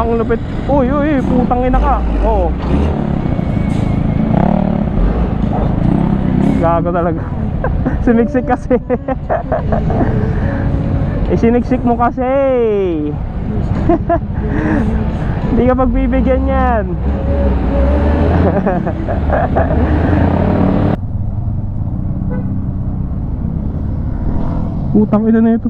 Ang lupit. Uy, uy, putang ina ka. Oo. Gago talaga. Siniksik kasi. eh, siniksik mo kasi. Hindi ka pagbibigyan yan. Putang ina na ito.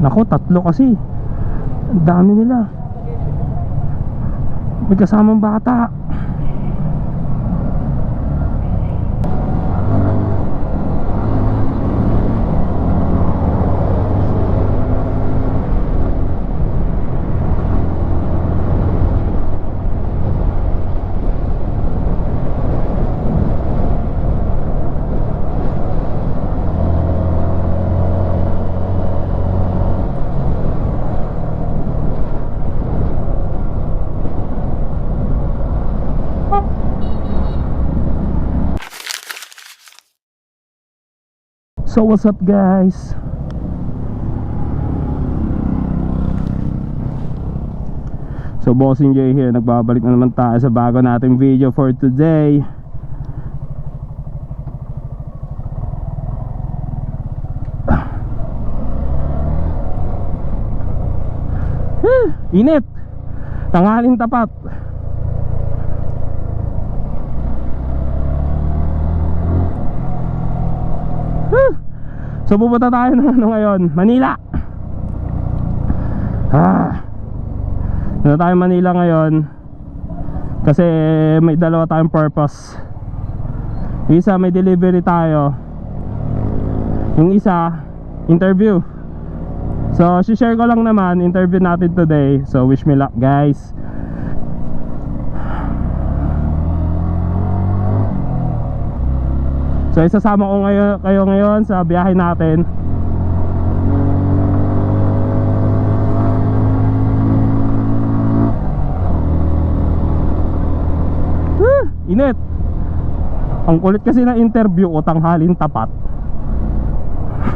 Nako, tatlo kasi. Ang dami nila. May kasamang bata. So what's up guys? So Bossing J here, nagbabalik na naman tayo sa bago nating video for today Init! Tanghalin tapat So pupunta tayo ng ano ngayon, Manila. Ah. Ano tayo Manila ngayon? Kasi may dalawa tayong purpose. Isa may delivery tayo. Yung isa interview. So, share ko lang naman interview natin today. So, wish me luck, guys. So isasama ko ngayon, kayo ngayon sa biyahe natin. Ah, Init. Ang kulit kasi ng interview ko tanghalin tapat.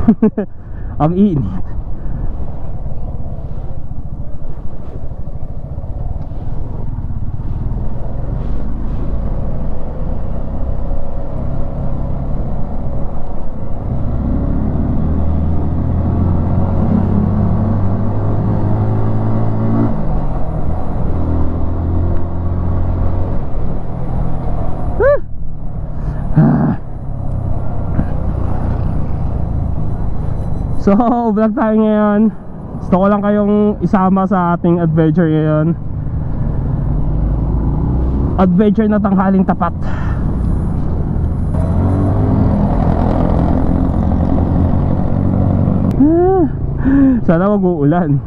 Ang init So, vlog tayo ngayon. Gusto ko lang kayong isama sa ating adventure ngayon. Adventure na tanghaling tapat. Sana wag uulan.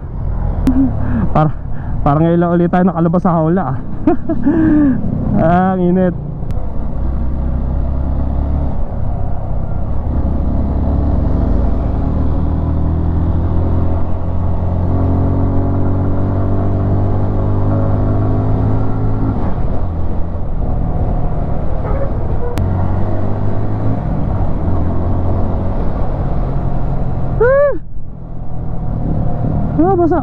Para parang ngayon lang ulit tayo nakalabas sa hawla. ah, ang init. Ah, basa.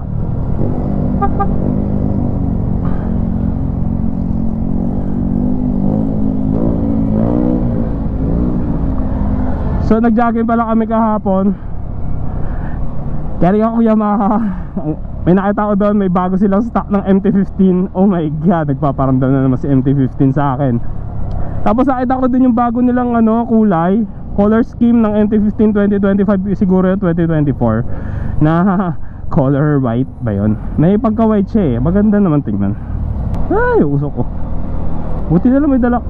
So nag-jogging pala kami kahapon. Carry ako Yamaha. May nakita ko doon, may bago silang stock ng MT-15. Oh my god, nagpaparamdam na naman si MT-15 sa akin. Tapos nakita ko din yung bago nilang ano, kulay. Color scheme ng MT-15 2025 siguro yung 2024 na color white ba yun? May pagka white siya eh. Maganda naman tingnan. Ay, usok ko. Buti na lang may dala.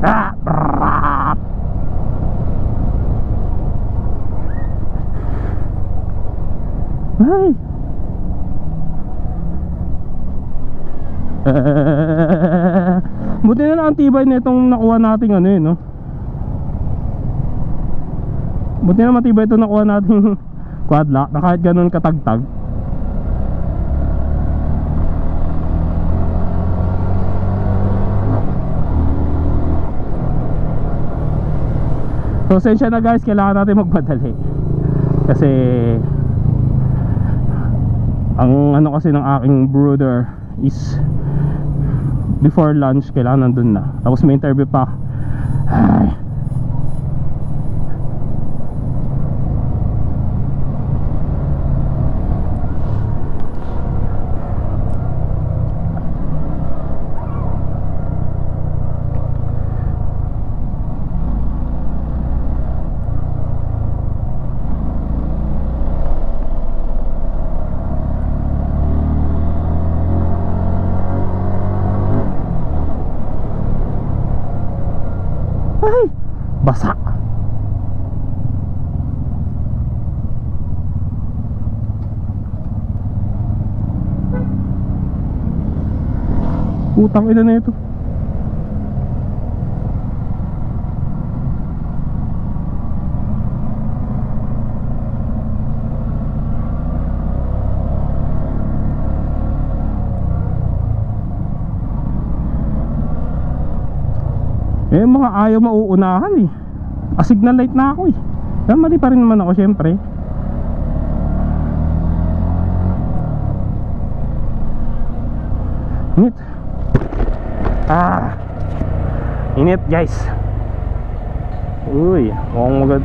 Ah, brrrr. Ay. Buti na lang ang tibay nitong nakuha nating ano eh, no? Buti na matibay ito nakuha natin quad na kahit ganun katagtag. So sensya na guys, kailangan natin magpadali. Kasi ang ano kasi ng aking brother is before lunch kailangan nandun na. Tapos may interview pa. Ay. Utang ina na ito. Eh mga ayaw mauunahan eh. A signal light na ako eh. Kaya mali pa rin naman ako syempre Init guys. Uy Mukhang magad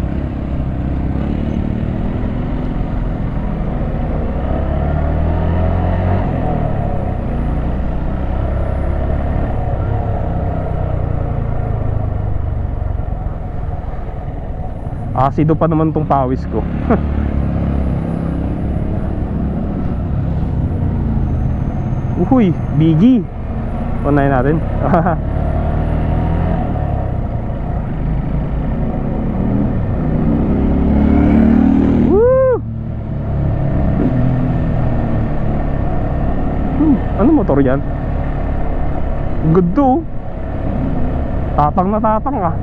Asido pa naman tong pawis ko. Uhuy, bigi Unahin natin ano motor yan? Good to Tatang na tatang ah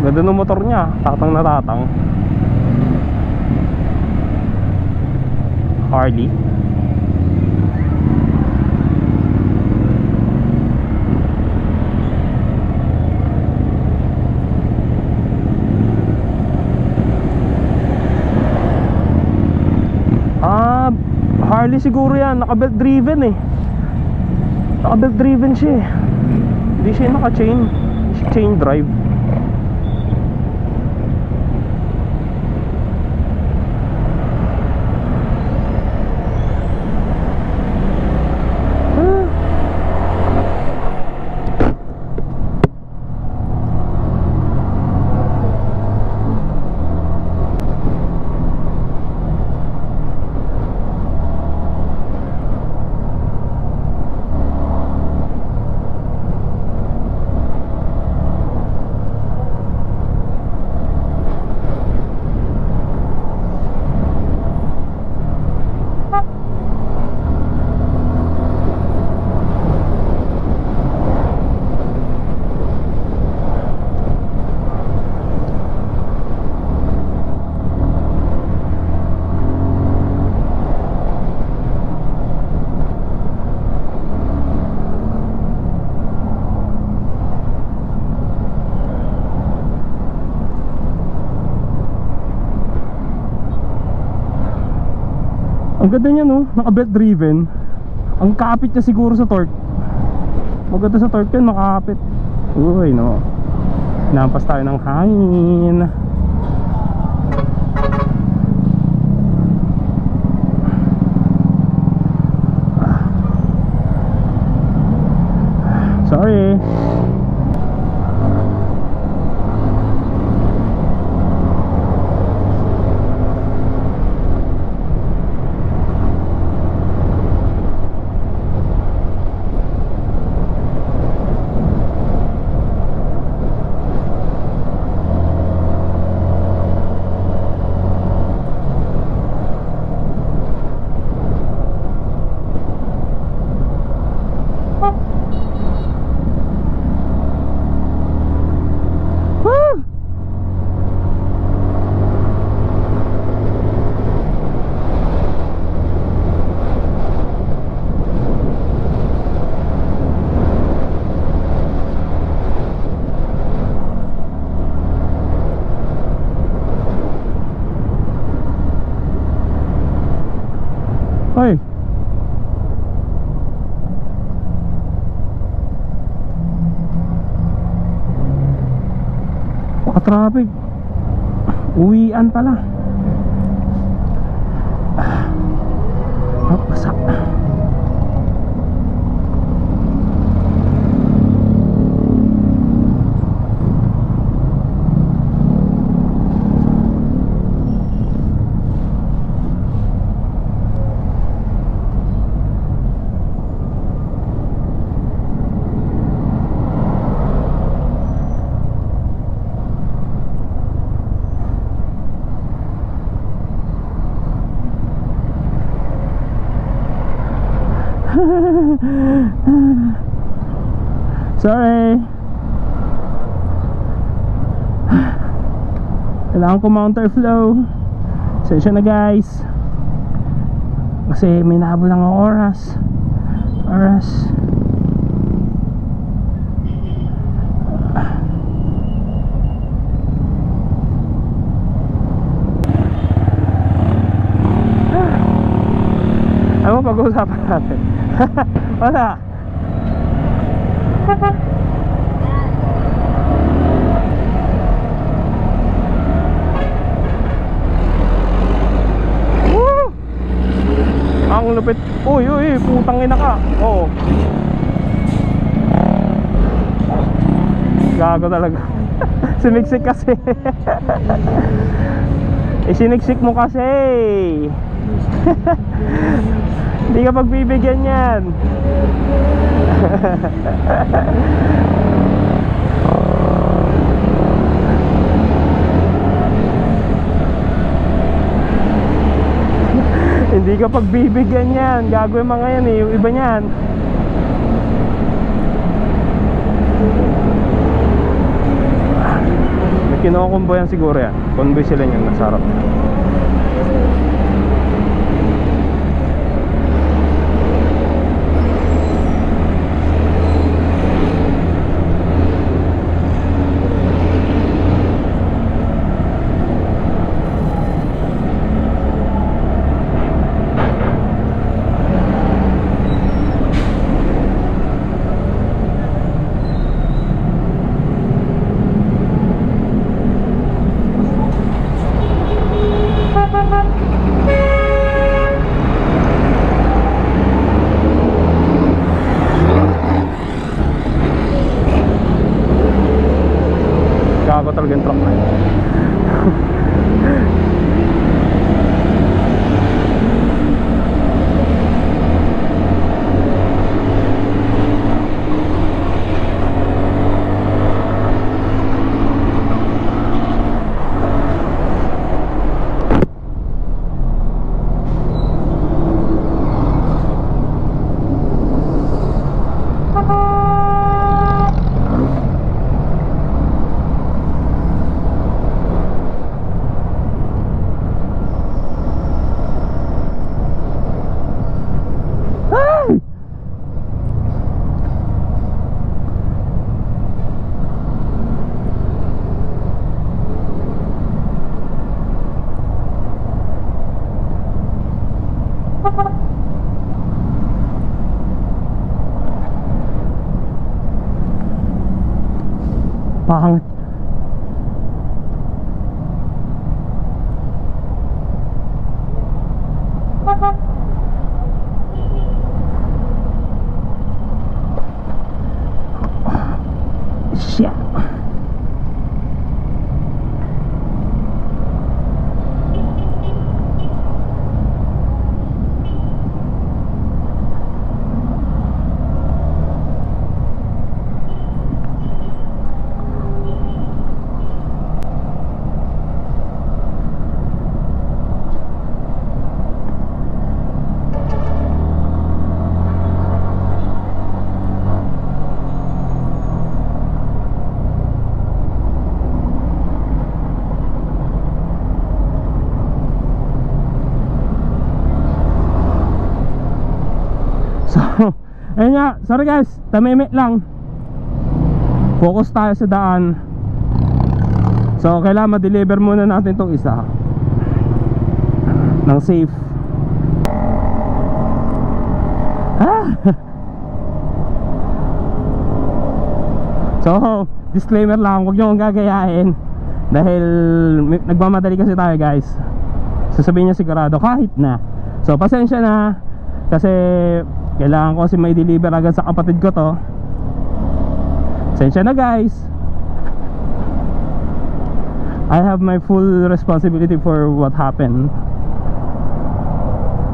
Ganda ng motor niya, tatang na tatang. Harley. Ah, Harley siguro yan, naka-belt driven eh. Naka-belt driven siya eh. Hindi siya naka-chain. Chain drive. Ang niya no, naka belt driven. Ang kapit niya siguro sa torque. Maganda sa torque yan, makakapit. Uy no. Nampas tayo ng hangin. Uwian pala. Ah, basa. Sorry. Kailangan ko counter flow. Sensya na guys. Kasi may nahabol lang ang oras. Oras. Ano pag-uusapan natin? Wala. Ang lupit. Uy, uy, putang ina ka. Oo. Gago talaga. Siniksik kasi. Isiniksik mo kasi. Hindi ka pagbibigyan yan. Hindi ka pagbibigyan yan. Gagawin mga yan eh. Yung iba niyan. May kinukumbo yan siguro yan. Convoy sila niyan nasa harap. 对。Ayun nga, sorry guys, tamimik lang. Focus tayo sa daan. So, kailangan ma-deliver muna natin tong isa. Ng safe. Ah! So, disclaimer lang, huwag nyo akong gagayahin Dahil nagmamadali kasi tayo guys Sasabihin niya sigurado kahit na So, pasensya na Kasi kailangan ko kasi may deliver agad sa kapatid ko to. Pasensya na guys. I have my full responsibility for what happened.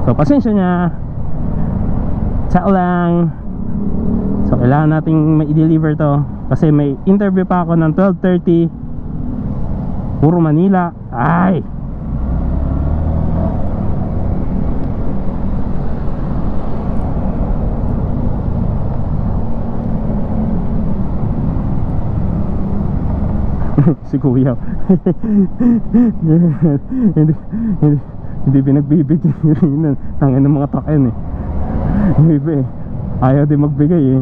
So, pasensya niya Tsaka lang. So, kailangan nating ma-deliver to. Kasi may interview pa ako ng 12.30 Puro Manila. Ay! si kuya. Hindi, hindi, hindi pinagbibigyan ni Rinan tangin ng mga truck yan eh. Yung iba eh ayaw din magbigay eh.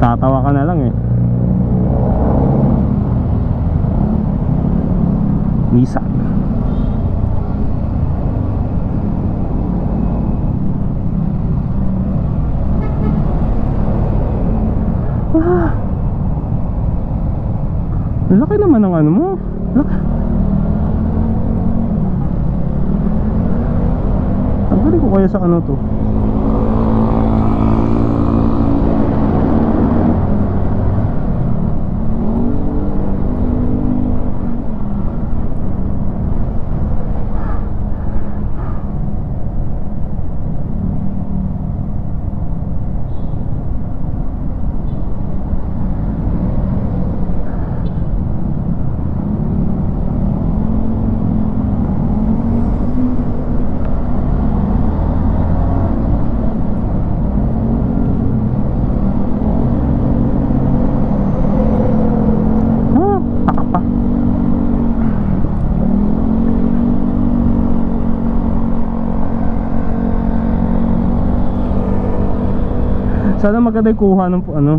Tatawa ka na lang eh. Nissan ah Laki naman ng ano mo. Laki. Tanggalin ko kaya sa ano to. Ah, takpa. Sana maganda yung kuha ng ano.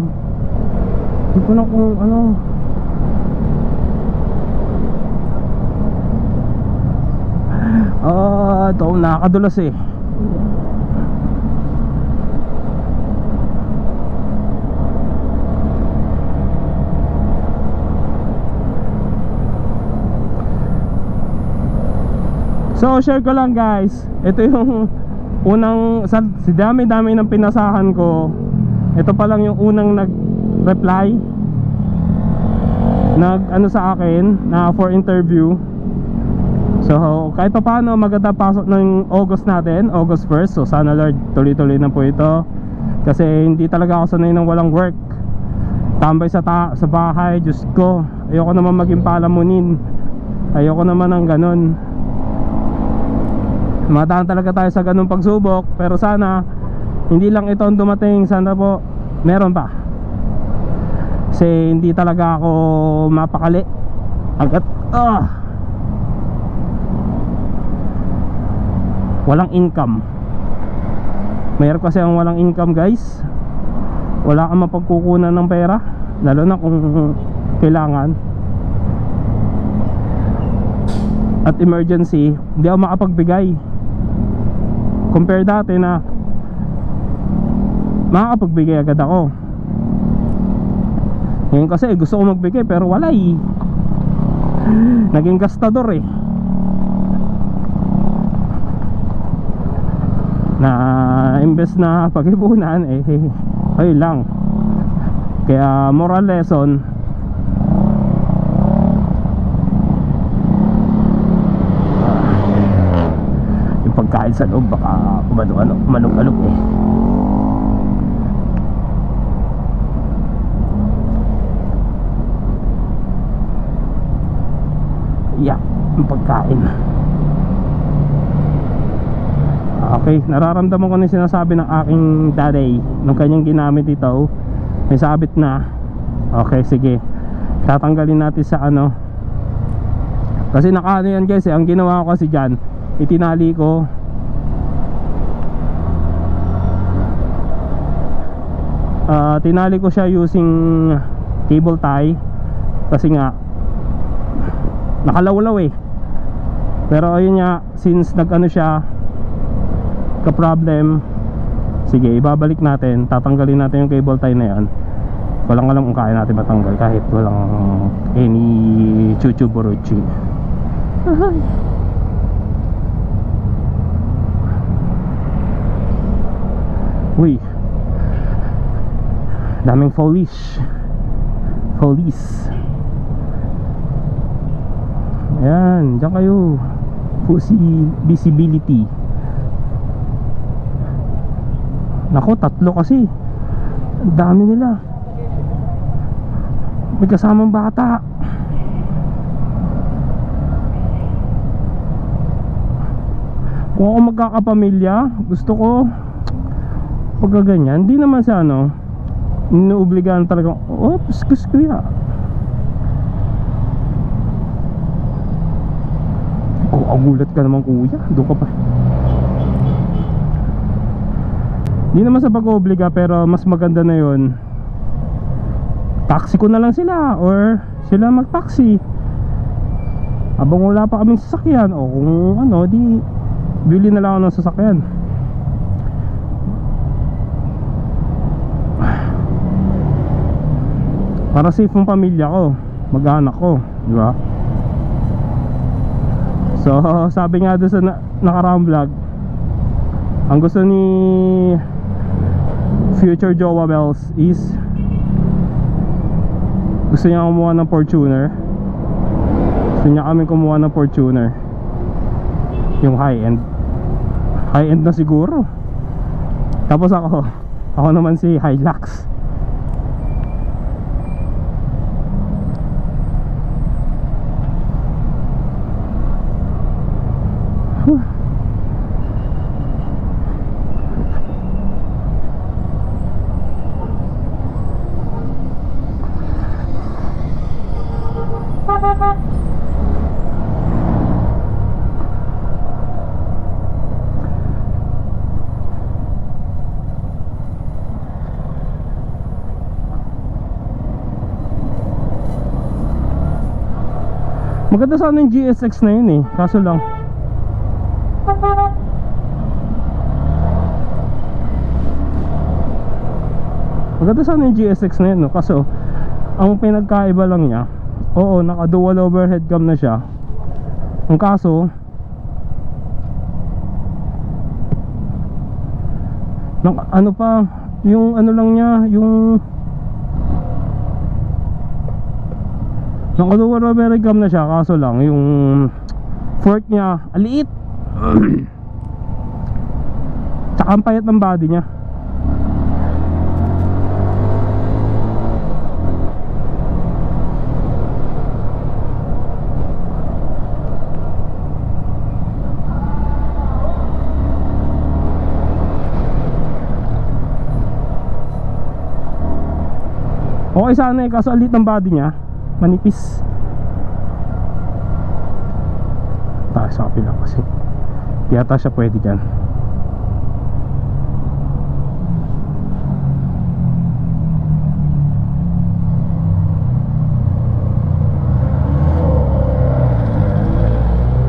Hindi ko na kung ano. Ah, ito nakakadulas eh. So share ko lang guys Ito yung unang sa, Si dami-dami ng pinasahan ko Ito pa lang yung unang nag-reply. Nag ano sa akin Na for interview. So kahit pa paano maganda pasok ng August natin August 1st So sana Lord tuloy-tuloy na po ito. Kasi hindi talaga ako sanay ng walang work. Tambay sa, ta sa bahay Diyos ko. Ayoko naman maging palamunin. Ayoko naman ng ganun. Mataan talaga tayo sa ganung pagsubok Pero sana Hindi lang ito ang dumating Sana po. Meron pa. Kasi hindi talaga ako Mapakali. Agad ah, Walang income. Mayroon kasi ang walang income guys. Wala kang mapagkukunan ng pera Lalo na kung Kailangan. At emergency Hindi ako makapagbigay. Compare dati na makakapagbigay agad ako. Ngayon kasi gusto ko magbigay pero wala eh naging gastador eh. Na imbes na pag-ipunan eh ayun lang. Kaya moral lesson yung pagkain sa loob baka kumano-ano, kumalog-alog eh yeah, yung pagkain. Okay, nararamdaman ko na sinasabi ng aking daddy nung kanyang ginamit ito. May sabit na. Okay, sige. Tatanggalin natin sa ano. Kasi nakaano yan guys eh, ang ginawa ko kasi dyan itinali ko. Ah, tinali ko siya using cable tie. Kasi nga nakalawlaw eh pero ayun nga since nag ano siya ka problem Sige, ibabalik natin. Tatanggalin natin yung cable tie na yan. Walang alam kung kaya natin matanggal kahit walang any chuchu buruchi. Uy. Daming foliage. Folies. Ayan, dyan kayo. Visibility. Nako, tatlo kasi. Dami nila. May kasamang bata. Kung ako magkakapamilya, gusto ko pagka ganyan, di naman sa ano, inuobligahan talaga, oops, kus kuya. Oh, agulat ka naman kuya, doon ka pa. Di naman sa pag-obliga pero mas maganda na yon taxi ko na lang sila or sila mag-taxi. Habang wala pa kaming sasakyan o kung ano di bili na lang ako ng sasakyan. Para safe ang pamilya ko mag-anak ko di ba so sabi nga doon sa na nakaraang vlog ang gusto ni future Jowa Bells is gusto niya kumuha ng Fortuner. Gusto niya kami kumuha ng Fortuner. Yung high end high end na siguro. Tapos ako ako naman si Hilux Maganda sana yung GSX na yun eh. Kaso lang. Maganda sana yung GSX na yun no? Kaso Ang pinagkaiba lang niya Oo naka dual overhead cam na siya. Ang kaso naka, Ano pa Yung ano lang niya Yung Nakaduwa rubber cam na siya kaso lang yung fork niya aliit. Tsaka ang payat ng body niya. Okay sana eh kaso alit ng body niya manipis. Tayo sa kapila kasi. Di ata siya pwede dyan.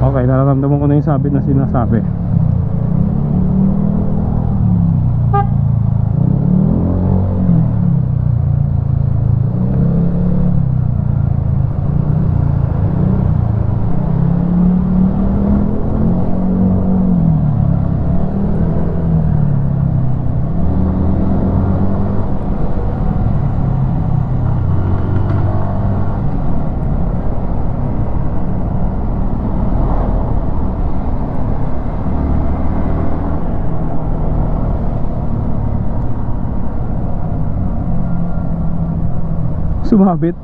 Okay nararamdaman ko na yung sabit na sinasabi sumabit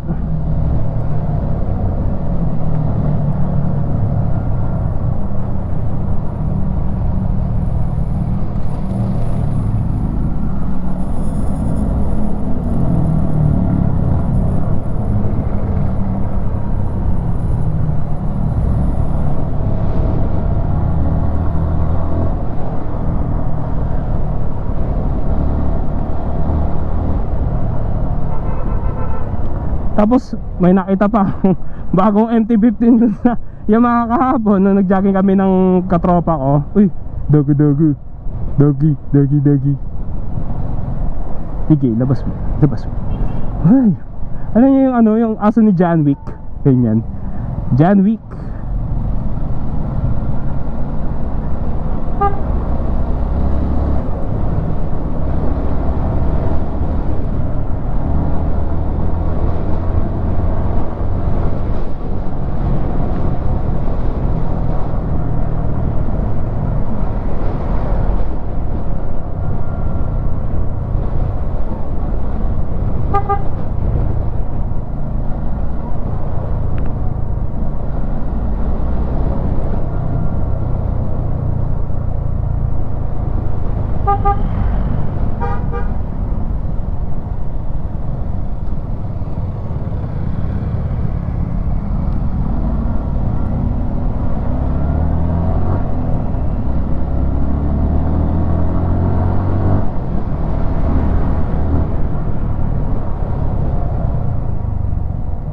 Tapos may nakita pa bagong MT-15 dun sa Yamaha kahapon nung nag-jogging kami ng katropa ko. Uy, dogu dogu. Doggy, doggy, doggy. Sige, labas mo. Labas mo. Ay. Alam niyo yung ano, yung aso ni John Wick? Ganyan. John Wick.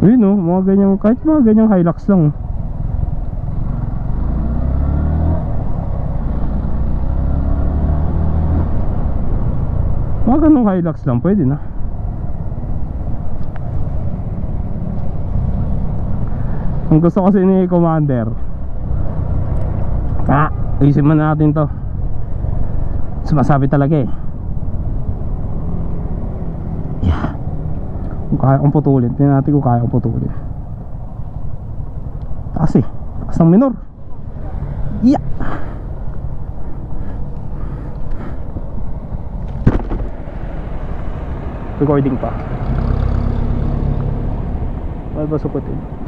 Yun oh, mga ganyang, kahit mga ganyang Hilux lang. Mga ganong Hilux lang, pwede na. Ang gusto kasi ni Commander. Ah, ayusin mo natin to. Sumasabi talaga eh. Yeah. Kung kaya kong putulin, tingnan natin kung kaya kong putulin. Taas eh. Taas ng minor. Yeah. Recording pa. Ano ba sukutin?